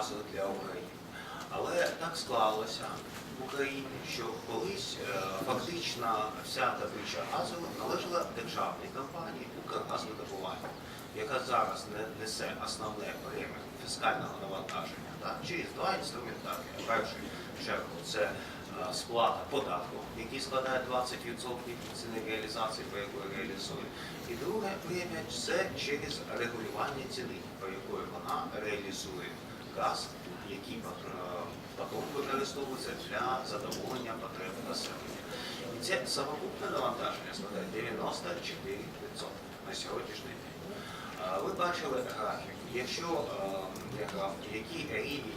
газу для України. Але так склалося в Україні, що колись е, фактично вся добича газу належала державній компанії Укргазвидобування, яка зараз не несе основне бремя фіскального навантаження через два інструментарії. Перший чергу це е, сплата податку, який складає 20% ціни реалізації, по якої реалізує. І друге премія це через регулювання ціни, по якої вона реалізує газ, який пот- потім використовується для задоволення потреб населення. І це совокупне навантаження складає 94% на сьогоднішній день. Ви бачили графік. Якщо е, який рівень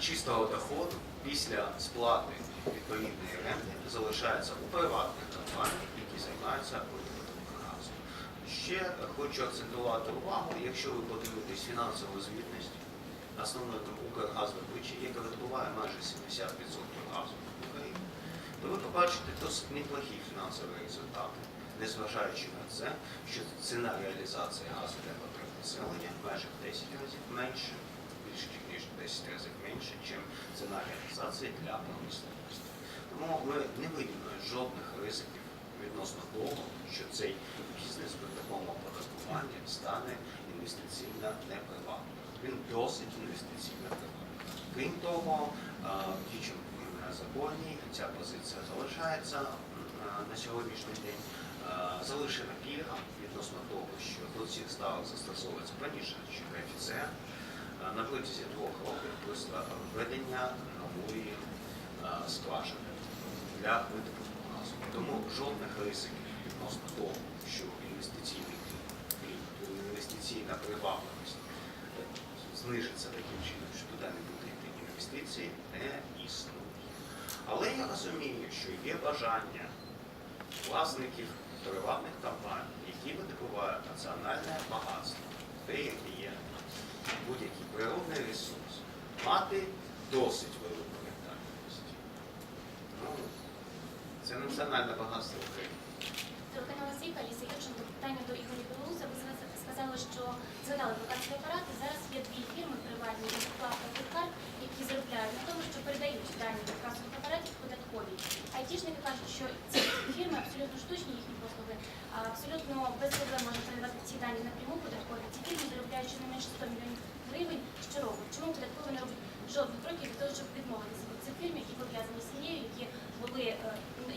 чистого доходу після сплати відповідної ренти залишається у приватних компаній, які займаються. Ще хочу акцентувати увагу, якщо ви подивитесь фінансову звітність основної Укргазвидобичі, яка видобуває майже 70% газу в Україні, то ви побачите досить неплохі фінансові результати, незважаючи на це, що ціна реалізації газу для потреб населення в 10 разів менше, більше ніж 10 разів менше, ніж ціна реалізації для промисловості. Тому ми не виділи жодних ризиків відносно того, що цей бізнес при такому оподаткуванні стане інвестиційно непривабливим. Він досить інвестиційно привабливий. Крім того, е, законі ця позиція залишається на сьогоднішній день. Залишена пільга відносно того, що до цих ставок застосовується понижуючий коефіцієнт на протязі двох років після введення нової скважини для видобутку. Тому жодних ризиків відносно того, що інвестиційний інвестиційна привабливість е, знижиться таким чином, що туди не буде йти інвестиції, не існує. Але я розумію, що є бажання власників приватних компаній, які видобувають національне багатство, те, яке є будь-який природний ресурс, мати досить велику рентабельність. Ну, це національне багатство України. Телеканал «Зіка», Ліса Юрченко, питання до Ігоря Білоуса. Ви сказали, що згадали адвокатські апарати. Зараз є дві фірми приватні, та «Фліпкарт», які заробляють на тому, що передають дані до касових апаратів податковій. Айтішники кажуть, що ці фірми абсолютно штучні, їхні послуги, абсолютно без проблем можна передавати ці дані напряму податкові. Ці фірми заробляють щонайменше 100 мільйонів гривень щороку. Чому податкові не робить жодних кроків для того, щоб відмовитися від цих які пов'язані з сім'єю, які були, е,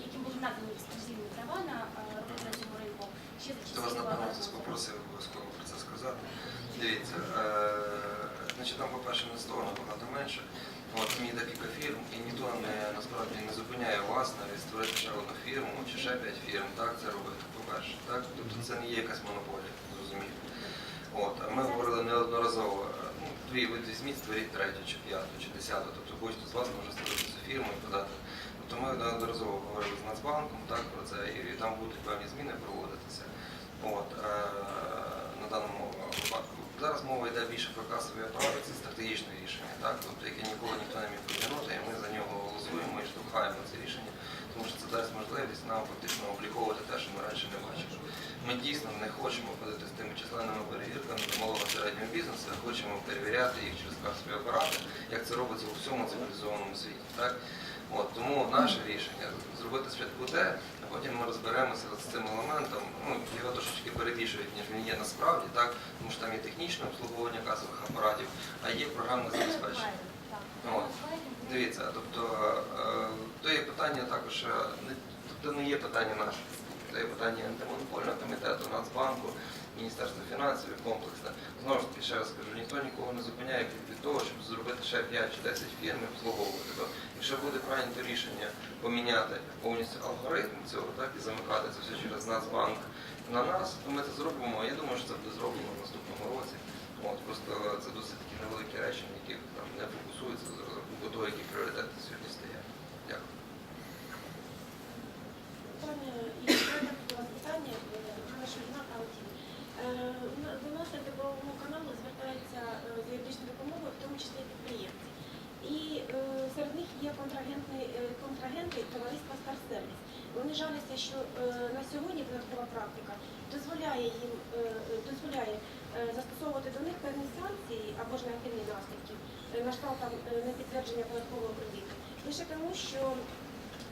яким були надані ексклюзивні права на роботу на цьому ринку. Ще за вас часів напевно попросив обов'язково про це сказати. Дивіться, е, значить там, по-перше, не 100, набагато менше. От є декілька фірм, і ніхто не насправді не зупиняє вас навіть створити ще одну фірму чи ще п'ять фірм, так це робити, по-перше. Так? Тобто це не є якась монополія, зрозуміло. От, а ми говорили неодноразово, е, ну, дві ви візьміть, створіть третю, чи п'яту, чи десяту, тобто будь-хто з вас може створити цю фірму і подати. Тобто ми неодноразово говорили з Нацбанком так, про це, і там будуть певні зміни проводитися. От, е, на даному випадку. Зараз мова йде більше про касові апарати, це стратегічне рішення, так? тобто, яке ніколи ніхто не міг притягнути, і ми за нього голосуємо і штовхаємо це рішення, тому що це дасть можливість нам фактично обліковувати те, що ми раніше не бачили. Ми дійсно не хочемо ходити з тими численними перевірками до малого середнього бізнесу, а хочемо перевіряти їх через касові апарати, як це робиться у всьому цивілізованому світі. Так? От, тому наше рішення зробити спочатку те, а потім ми розберемося з цим елементом. Ну, його трошечки перебільшують, ніж він є насправді, так? тому що там є технічне обслуговування касових апаратів, а є програмне забезпечення. От. Дивіться, тобто е, то є питання також, е, тобто не є питання наше, це є питання антимонопольного комітету, Нацбанку, Міністерства фінансів комплексне. Знову ж таки, ще раз кажу, ніхто нікого не зупиняє від того, щоб зробити ще 5 чи 10 фірм і обслуговувати. То, якщо буде прийнято рішення поміняти повністю алгоритм цього, так і замикати це все через Нацбанк на нас, то ми це зробимо. Я думаю, що це буде зроблено в наступному році. От, просто це досить такі невеликі речі, на яких там не фокусуються розрахунку того, які пріоритети сьогодні стоять. Дякую. Питання і ще таке питання наша війна правоті. До нас на правовому каналу звертаються е, з юридичною допомогою, в тому числі підприємці. І е, серед них є контрагенти, е, товариства Старсервіс. Вони жаляться, що е, на сьогодні податкова практика дозволяє їм е, дозволяє е, застосовувати до них певні санкції або ж негативні наслідки е, там е, непідтвердження податкового кредиту. Лише тому, що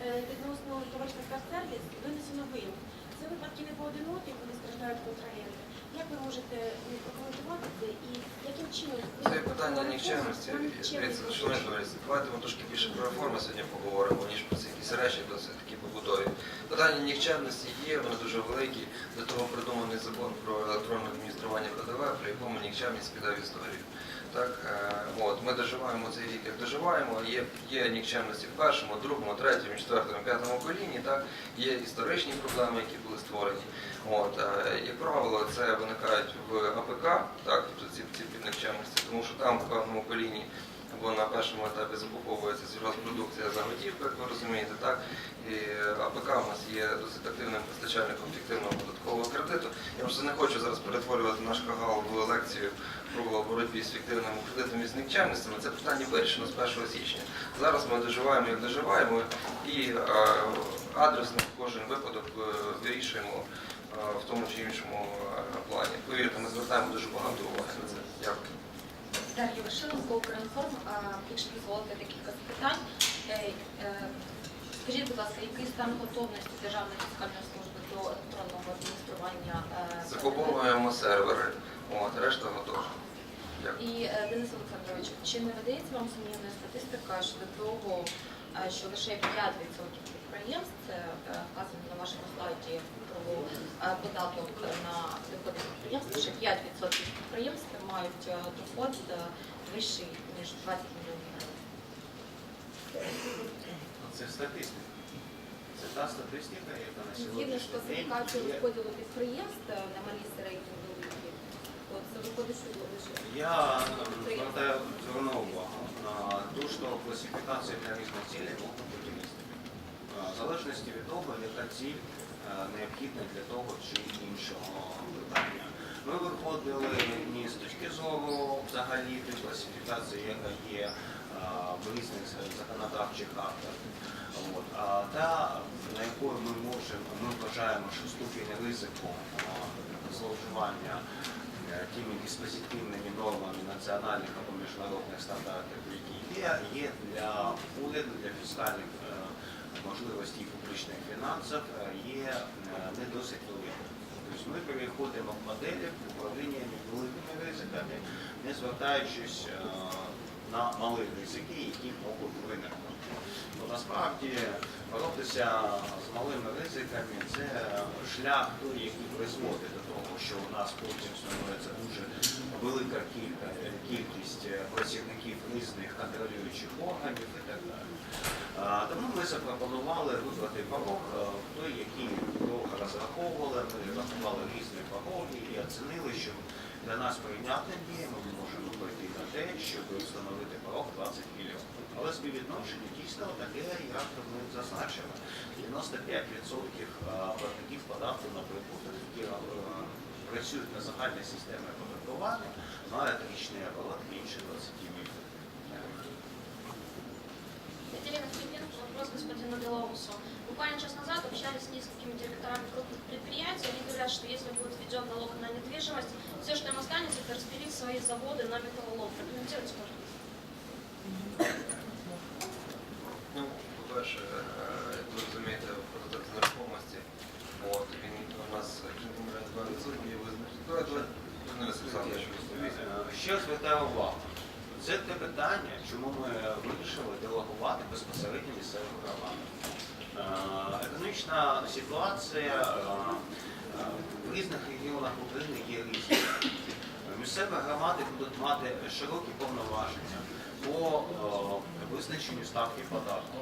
е, відносно товариства «Старсервіс» винесено вимог. Це випадки не поодинокі, коли страждають контрагенти. Як ви можете прокоментувати це і яким чином Це питання нікчемності. шановні товариство, давайте ми трошки більше про реформи сьогодні поговоримо, ніж про ці якісь речі досить такі побутові. Питання нікчемності є, вони дуже великі. Для того придуманий закон про електронне адміністрування ПДВ, при якому нікчемність піде в історію. Так, е, от, ми доживаємо цей вік, як доживаємо, є, є нікчемності в першому, другому, третьому, четвертому, п'ятому коліні, так, є історичні проблеми, які були створені. От, е, як правило, це виникають в АПК, так, тобто ці, ці піднікчемності, тому що там в певному коліні або на першому етапі закуповується сільгоспродукція за готівку, як ви розумієте, так, і АПК у нас є досить активним постачальником фіктивного податкового кредиту. Я просто не хочу зараз перетворювати наш кагал в лекцію про боротьбі з фіктивним кредитом і з нікчемностями. Це питання вирішено з 1 січня. Зараз ми доживаємо, як доживаємо, і е, адресно кожен випадок е, вирішуємо е, в тому чи іншому плані. Повірте, ми звертаємо дуже багато уваги на це. Дякую. Дар'я Вишиленко, Укрінформ. А, Якщо дозволите декілька запитань. Е, Скажіть, будь ласка, який стан готовності Державної фіскальної служби до електронного адміністрування? Закуповуємо сервери, от, решта готова. І е, Денис Олександрович, чи не видається вам сумнівна статистика щодо того, е, що лише 5% підприємств, це е, вказано на вашому слайді про податок на доходи підприємств, лише 5% підприємств мають доход вищий, ніж 20 мільйонів гривень. Це статистика. Це та статистика, яка на сьогодні. Згідно з класифікацією розподілу підприємств на малі середні великі, от Я звертаю звернув увагу на те, що класифікації для різних цілей можуть бути. Е, В залежності від того, яка ціль е, необхідна для того чи іншого питання. Ми виходили не з точки зору взагалі класифікації, яка є е, в різних законодавчих актах. От. А та, на якою ми можемо, ми вважаємо, що ступінь ризику е, зловживання тими диспозитивними нормами національних або міжнародних стандартів, які є, є для уряду, для фіскальних е, можливостей публічних фінансів, е, є е, не досить великим. Тобто ми переходимо в моделі управління великими ризиками, не звертаючись е, на малі ризики, які можуть виникнути. Насправді боротися з малими ризиками це шлях той, який призводить до того, що у нас потім становиться дуже велика кількість е, працівників різних контролюючих органів і так далі. Тому ми запропонували вибрати порог, е, той, який довго розраховували, ми рахували різні пороги і оцінили, що для нас прийнятним є, ми можемо пройти на те, щоб встановити порог 20 мільйонів. Але співвідношення дійсно таке, як ми зазначили. 95% платників податку на прибуток, які працюють на загальній системі оподаткування, мають річний оборот більше 20 мільйонів. Екатерина Филипенко, вопрос господину Белоусу. Буквально час назад общались с несколькими директорами крупных предприятий. Они говорят, что если будет введен налог на недвижимость, все, что им останется, это распилить свои заводы на металлолом. Прокомментируйте, пожалуйста. Ну, по-перше, е, як ви розумієте, податок з нерухомості, от, він у нас кінкомерен 2% є визначений. Давай, давай, Денис Олександрович, відповідь. Е, Ще звертаю увагу. Це те питання, чому ми вирішили делегувати безпосередньо місцевим громадам. Е, Економічна ситуація е, е, в різних регіонах України є різна. Місцеві громади будуть мати широкі повноваження по визначенню ставки податку.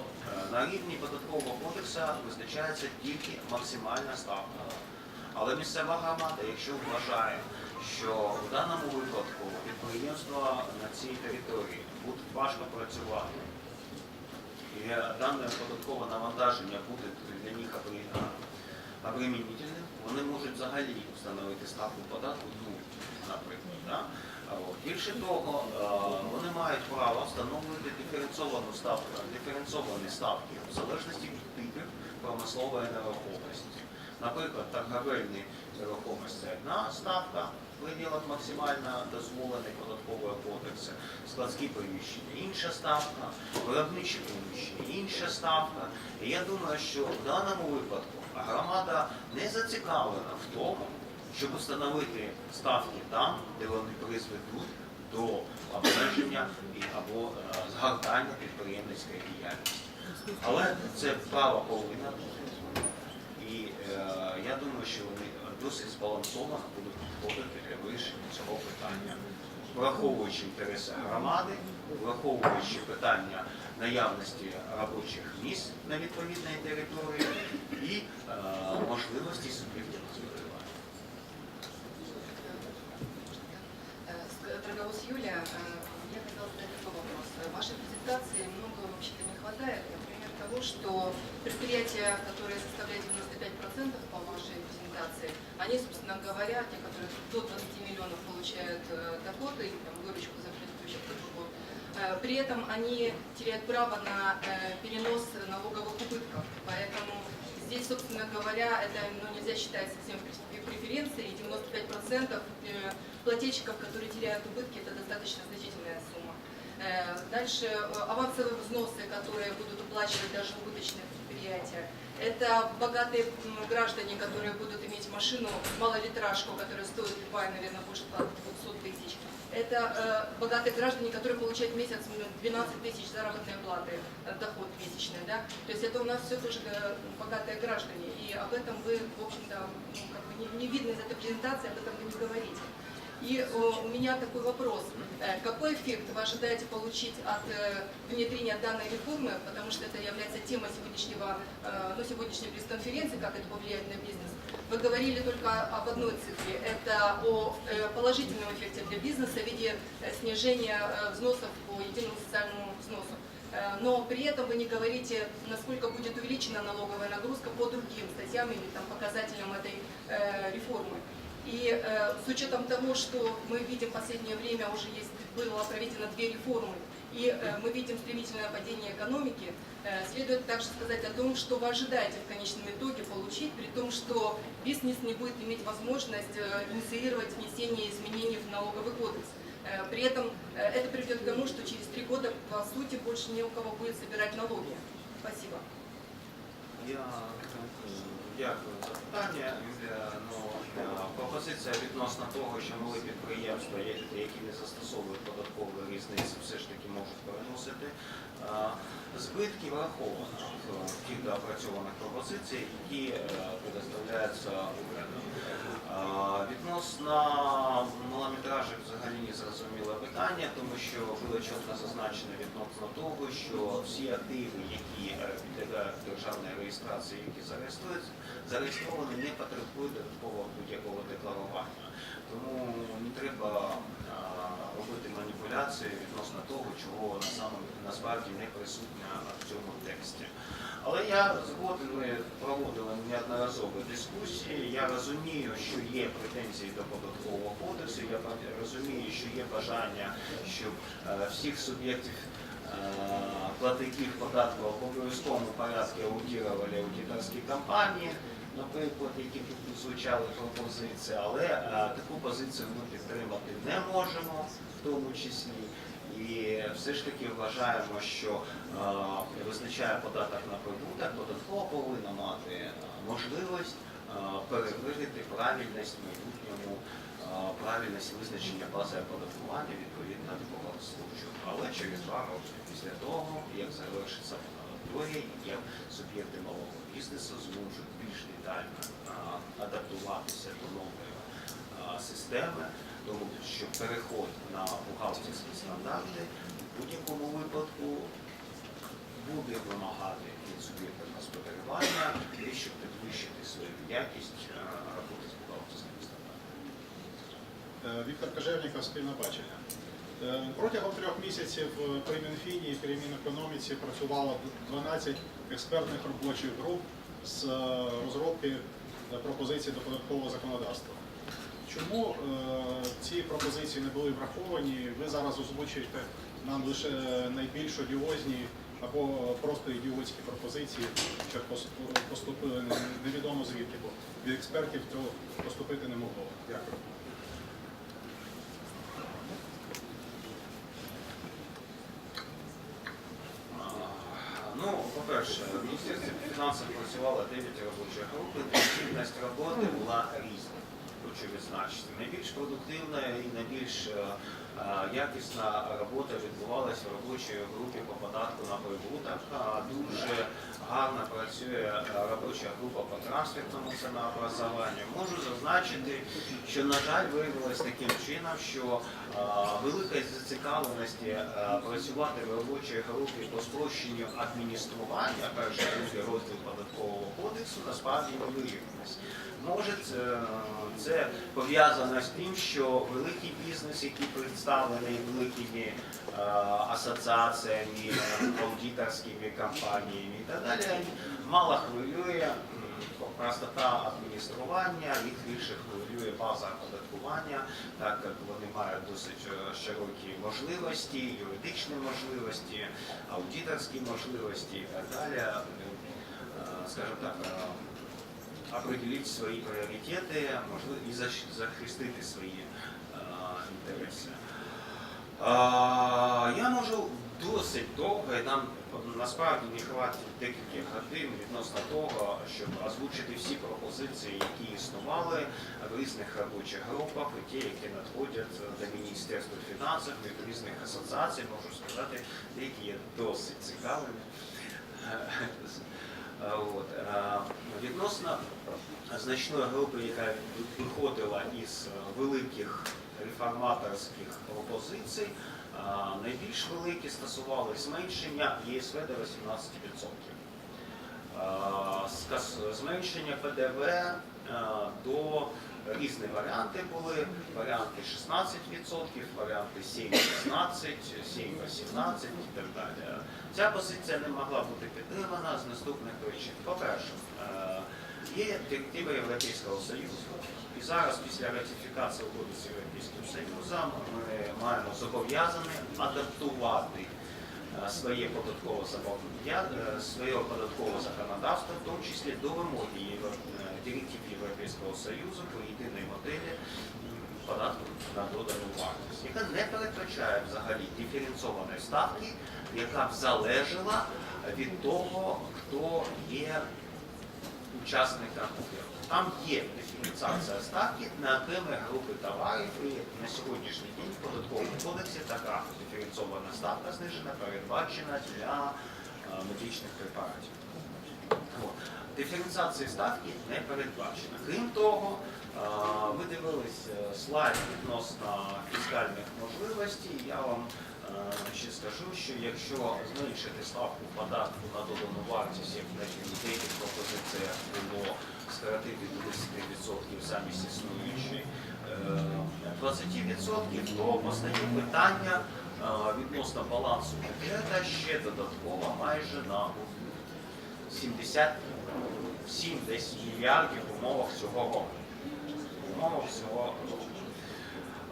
На рівні податкового кодексу визначається тільки максимальна ставка. Але місцева громада, якщо вважає, що в даному випадку підприємства на цій території будуть важко працювати, і дане податкове навантаження буде для них обре- обременительним, вони можуть взагалі встановити ставку податку нуль, наприклад. Да? Більше того, вони мають право встановлювати диференційовану ставку, диференційовані ставки в залежності від типів промислової нерухомості. Наприклад, торговельні нерухомості одна ставка в пределах максимально дозволених податкового кодексу, складські приміщення інша ставка, виробничі приміщення інша ставка. І я думаю, що в даному випадку громада не зацікавлена в тому, щоб встановити ставки там, де вони призведуть до обмеження або е, згортання підприємницької діяльності. Але це право повинно бути. І е, я думаю, що вони досить збалансовано будуть підходити для вирішення цього питання, враховуючи інтереси громади, враховуючи питання наявності робочих місць на відповідній території і е, можливості суб'єктів с- Дороговоз Юлия, э, я хотела задать такой вопрос. В вашей презентации много вообще-то не хватает. Того, что предприятия, которые составляют 95% по вашей презентации, они, собственно говоря, те, которые до 20 миллионов получают э, доходы, или там, выручку за предыдущий год, э, при этом они теряют право на э, перенос налоговых убытков. Поэтому здесь, собственно говоря, это ну, нельзя считать совсем преф- преференцией. 95% э, плательщиков, которые теряют убытки, это достаточно значительная сумма. Э, Дальше э, авансовые взносы, которые будут уплачивать даже убыточные предприятия. Это богатые м, граждане, которые будут иметь машину, малолитражку, которая стоит любая, наверное, больше 200 тысяч. Это э, богатые граждане, которые получают в месяц м, 12 тысяч заработной платы, э, доход месячный. Да? То есть это у нас все тоже э, богатые граждане. И об этом вы, в общем-то, ну, как бы не, не видно из этой презентации, об этом вы не говорите. И э, у меня такой вопрос. Э, Какой эффект вы ожидаете получить от э, внедрения данной реформы, потому что это является темой сегодняшнего, ну, сегодняшней пресс-конференции, как это повлияет на бизнес. Вы говорили только об одной цифре, это о положительном эффекте для бизнеса в виде снижения взносов по единому социальному взносу. Но при этом вы не говорите, насколько будет увеличена налоговая нагрузка по другим статьям или там, показателям этой э, реформы. И э, с учетом того, что мы видим в последнее время уже есть, было проведено две реформы, и э, мы видим стремительное падение экономики, э, следует также сказать о том, что вы ожидаете в конечном итоге получить, при том, что бизнес не будет иметь возможность э, инициировать внесение изменений в налоговый кодекс. Э, При этом э, это приведет к тому, что через три года, по сути, больше не у кого будет собирать налоги. Спасибо. Я дякую за питання. Ну, е, пропозиція відносно того, що мали підприємства, які не застосовують податкової різниці, все ж таки можуть переносити збитки враховано в тих доопрацьованих пропозицій, які е, предоставляються урядом. Відносно малометражок взагалі не зрозуміле питання, тому що було чітко зазначено відносно того, що всі активи, які е, підлягають державній реєстрації, які зареєструються, зареєстровані, не потребують додаткового будь-якого декларування. Тому не треба робити маніпуляції відносно того, чого насправді не присутня в цьому тексті. Але я згоден, ми проводили неодноразові дискусії. Я розумію, що є претензії до податкового кодексу. Я розумію, що є бажання, щоб е, всіх суб'єктів е, платників податку обов'язковому порядку аудитували аудиторські компанії, наприклад, які тут звучали пропозиції, але е, таку позицію ми підтримати не можемо, в тому числі. І все ж таки вважаємо, що е, визначає податок на прибуток, податково повинна мати е, можливість е, перевірити правильність майбутньому, правильність визначення бази оподаткування відповідно до случаю. Але через два роки після того, як завершиться мораторій, як суб'єкти малого бізнесу зможуть е, адаптуватися до нової системи, тому що переход на бухгалтерські стандарти в будь-якому випадку буде вимагати від суб'єкта господарювання, і щоб підвищити свою якість роботи з бухгалтерськими стандартами. Е, Віктор Кажевніков, спільне бачення. Е, Протягом трьох місяців е, при Мінфіні і при Мінекономіці працювало 12 експертних робочих груп з е, розробки е, пропозицій до податкового законодавства. Чому е, ці пропозиції не були враховані? Ви зараз озвучуєте нам лише найбільш одіозні або просто ідіотські пропозиції, що поступили невідомо звідки, бо від експертів цього поступити не могло. Дякую. А, Ну, по-перше, в Міністерстві фінансів працювало 9 робочих груп, інтенсивність роботи була різна. Хочу відзначити. Найбільш продуктивна і найбільш е, якісна робота відбувалася в робочій групі по податку на прибуток. А Дуже гарно працює е, робоча група по трансфертному цінообразуванню. Можу зазначити, що, на жаль, виявилось таким чином, що е, велика зацікавленості е, працювати в робочій групі по спрощенню адміністрування, перший другий розділ податкового кодексу, насправді не виявилось. Може, це, це пов'язано з тим, що великий бізнес, який представлений великими е, асоціаціями, аудиторськими компаніями і так далі, мало хвилює простота адміністрування, їх більше хвилює база оподаткування, так як вони мають досить е, широкі можливості, юридичні можливості, аудиторські можливості і так далі. Е, Скажімо так, определить свої пріоритети, можливо, і захистити свої інтереси. Я можу досить довго, і нам насправді не хватить декілька годин відносно того, щоб озвучити всі пропозиції, які існували в різних робочих групах, і ті, які надходять до Міністерства фінансів від різних асоціацій, можу сказати, деякі є досить цікавими. Е, От. е, Відносно значної групи, яка виходила із великих реформаторських пропозицій, е, найбільш великі стосували зменшення ЄСВ до 18%. Е, Зменшення ПДВ до різні варіанти були. Варіанти 16%, варіанти 7-16, 7-18 і так далі. Ця позиція не могла бути підтримана з наступних причин. По-перше, е, є директива Європейського Союзу, і зараз після ратифікації угоди з Європейським Союзом ми маємо зобов'язані адаптувати своє податкове е, своє податкове законодавство, в тому числі до вимоги е, директив Європейського Союзу по єдиній моделі податку на додану вартість, яка не передбачає взагалі диференційованої ставки, яка б залежала від того, хто є учасником. Там є диференціація ставки на окремі групи товарів, і на сьогоднішній день в податковому кодексі така диференційована ставка знижена передбачена для е, медичних препаратів. Диференціації ставки не передбачено. Крім того, е, ви дивились е, слайд відносно фіскальних можливостей. Я вам ще скажу, що якщо зменшити ставку податку на додану вартість, як на деяких пропозиціях було скоротити до 10% замість існуючої е, 20%, то постає питання е, відносно балансу бюджету ще додатково майже на 77 десь мільярдів умовах цього року. Умовах цього року.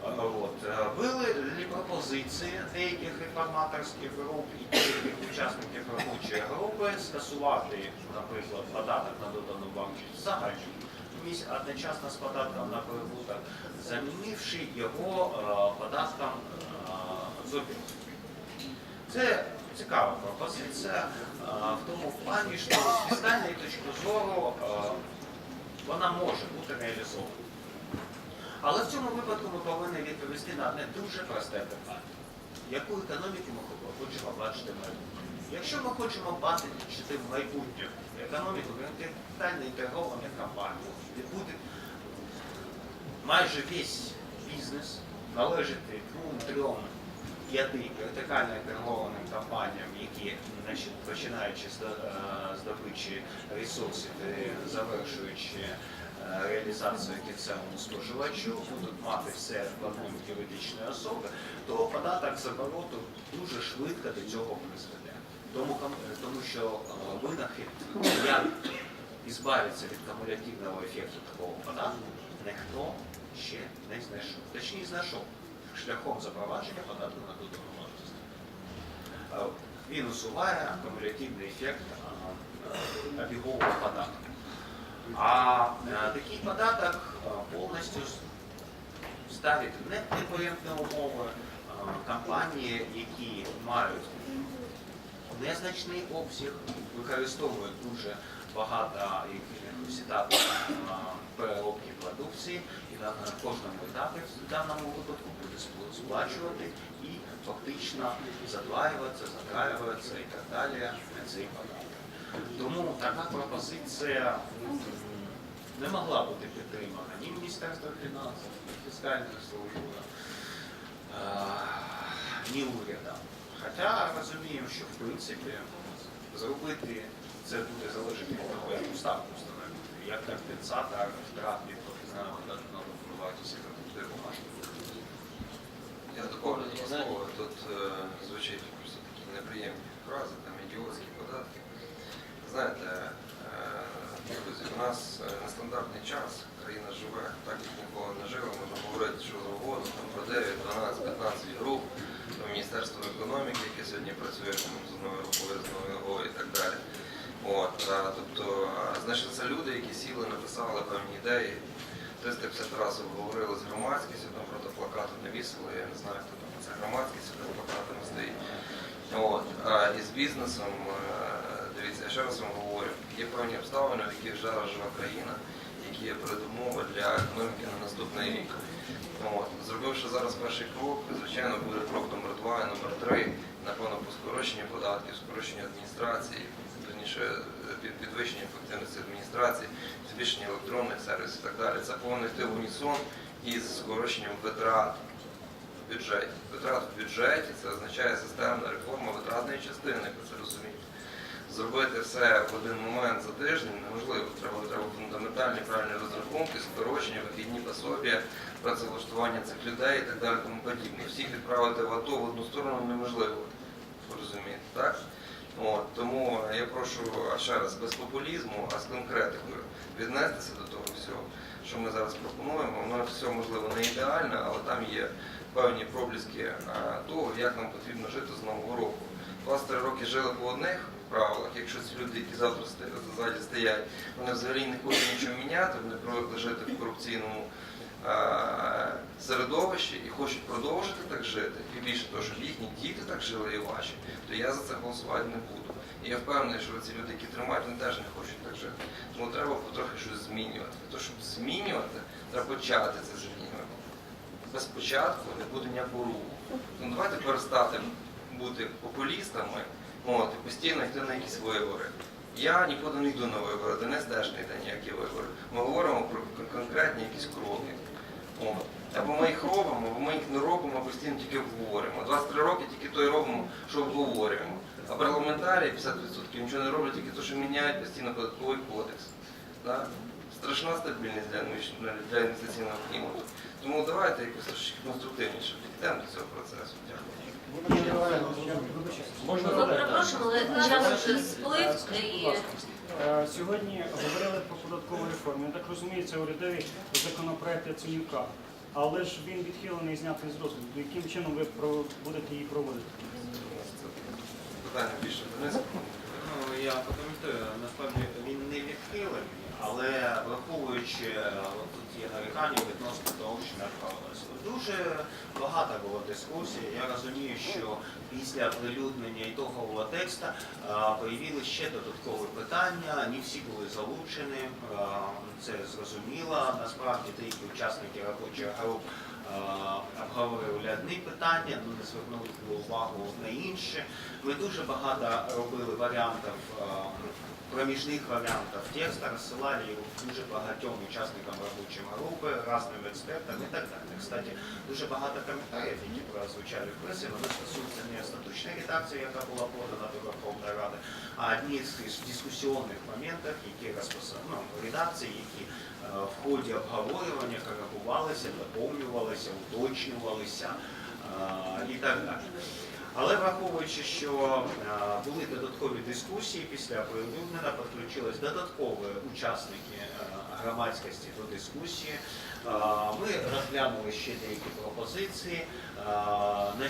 От. е, Були ли пропозиції деяких реформаторських груп і деяких учасників робочої групи скасувати, наприклад, податок на додану вартість взагалі одночасно з податком на прибуток, замінивши його е, податком е, з. Це цікава пропозиція в тому плані, що з фіскальної точки зору вона може бути реалізована. Але в цьому випадку ми повинні відповісти на одне дуже просте питання. Яку економіку ми хочемо бачити в майбутньому? Якщо ми хочемо бачити в майбутньому економіку континентально інтегрованих компаній, де буде майже весь бізнес належати двом, трьом, п'яти вертикально інтегрованим компаніям, які починаючи з е, здобичі ресурсів і завершуючи е, реалізацію кінцевому споживачу, будуть мати все одному юридичної особи, то податок з обороту дуже швидко до цього призведе. Тому, тому що е, винахід, як ізбавитися від кумулятивного ефекту такого податку, ніхто ще не знайшов. Точніше знайшов шляхом запровадження податку на додану вартість. Е, він усуває кумулятивний ефект е, е, обігового податку. А е, такий податок е, повністю ставить неконкурентні умови е, компанії, які мають незначний обсяг, використовують дуже багато е, переробки продукції і на кожному етапі в даному випадку буде сплачувати і фактично задваюватися, задраюватися і так далі. Тому така пропозиція не могла бути підтримана ні Міністерством фінансів, ні фіскальною службою, е, ні урядом. Хоча розуміємо, що в принципі зробити це буде залежати від того, яку ставку встановити, як компенсатор втрат від професійного податкового вартості продуктів бумажних. Я доповню два слова. Тут е, звучить просто такі неприємні фрази, там ідіотські податки. Знаєте, е, друзі, у нас е, нестандартний час, країна живе, так як ніколи не жила, можна говорити що завгодно, там про 9, 12, 15 груп, там Міністерство економіки, яке сьогодні працює там, з одною рукою, з одною ногою і так далі. От, а, тобто, значить, це люди, які сіли, написали певні ідеї, 350 разів говорили з громадськістю, там проти плакату не я не знаю, хто там це громадськість, хто плакатом стоїть. От. А із бізнесом, е, дивіться, я ще раз вам говорю, є певні обставини, в яких зараз живе країна, які є передумови для економіки на наступний рік. От. Зробивши зараз перший крок, звичайно, буде крок номер два і номер три, напевно, по скороченню податків, скороченню адміністрації, верніше підвищення ефективності адміністрації, збільшення електронних сервісів і так далі. Це повинно йти в унісон із скороченням витрат в бюджеті. Витрат в бюджеті це означає системна реформа витратної частини, як ви це розумієте. Зробити все в один момент за тиждень неможливо. Треба, треба фундаментальні правильні розрахунки, скорочення, вихідні пособія, працевлаштування цих людей і так далі, тому подібне. Всіх відправити в АТО в одну сторону неможливо. Розумієте, так? От, тому я прошу ще раз без популізму, а з конкретикою віднестися до того всього, що ми зараз пропонуємо. Воно все можливо не ідеально, але там є певні пробліски того, як нам потрібно жити з нового року. 23 роки жили по одних правилах. Якщо ці люди, які завтра ззаді стоять, вони взагалі не хочуть нічого міняти, вони привикли жити в корупційному середовищі і хочуть продовжити так жити, і більше того, щоб їхні діти так жили і ваші, то я за це голосувати не буду. І я впевнений, що ці люди, які тримають, вони теж не хочуть так жити. Тому треба потрохи щось змінювати. Для того, щоб змінювати, треба почати це змінювати. Без початку не буде ніякого руху. Ну давайте перестати бути популістами от, і постійно йти на якісь вибори. Я нікуди не йду на вибори, теж не йде ніякі вибори. Ми говоримо про конкретні якісь кроки. От. Або ми їх робимо, або ми їх не робимо, а постійно тільки обговорюємо. 23 роки тільки то й робимо, що обговорюємо. А парламентарії 50% нічого не роблять, тільки то, що міняють постійно податковий кодекс. Да? Страшна стабільність для інвестиційного клімату. Тому давайте якось трошки конструктивніше підійдемо до цього процесу. Дякую. Можна Ми перепрошуємо, але час вже сплив і Е, Сьогодні говорили про податкову реформу. Я так розумію, це урядовий законопроект Яценюка. Але ж він відхилений і знятий з розгляду. Яким чином ви про- будете її проводити? Питання більше Дениса. Ну, я прокоментую, насправді він не відхилений, але враховуючи е, є нарікання відносно того, що не вправилося. Дуже багато було дискусій. Я розумію, що після оприлюднення ітогового тексту появилися ще додаткові питання, не всі були залучені, це зрозуміло. Насправді деякі учасники робочих груп обговорювали одні питання, але не звернули увагу на інші. Ми дуже багато робили варіантів, проміжних варіантів текста, розсилали дуже багатьом учасникам робочої групи, різним експертам і так далі. Кстати, дуже багато коментарів, які прозвучали в пресі, вони стосуються не остаточної редакції, яка була подана до Верховної Ради, а одні з дискусіонних моментів, які розписали ну, редакції, які е, в ході обговорювання коригувалися, доповнювалися, уточнювалися е, і так далі. Але враховуючи, що е, були додаткові дискусії після оприлюднення, підключились додаткові учасники громадськості до дискусії. Е, Ми розглянули ще деякі пропозиції. Е,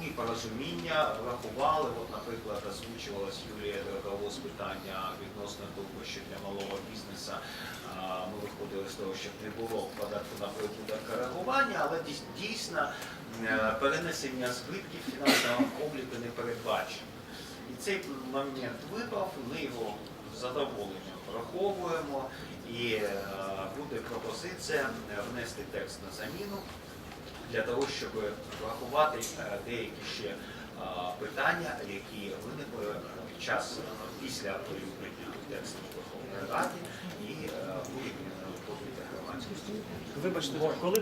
Ми порозуміння врахували. От, наприклад, озвучувалась Юлія Драговоз питання відносно того, що для малого бізнесу ми виходили з того, щоб не було податку на прибуток коригування, але дійсно е, перенесення збитків фінансового обліку не передбачено. І цей момент випав, ми його з задоволенням враховуємо, і е, буде пропозиція внести текст на заміну для того, щоб врахувати е, деякі ще е, питання, які виникли під час після прийняття тексту Верховної Ради і будуть подати громадськості. Вибачте, коли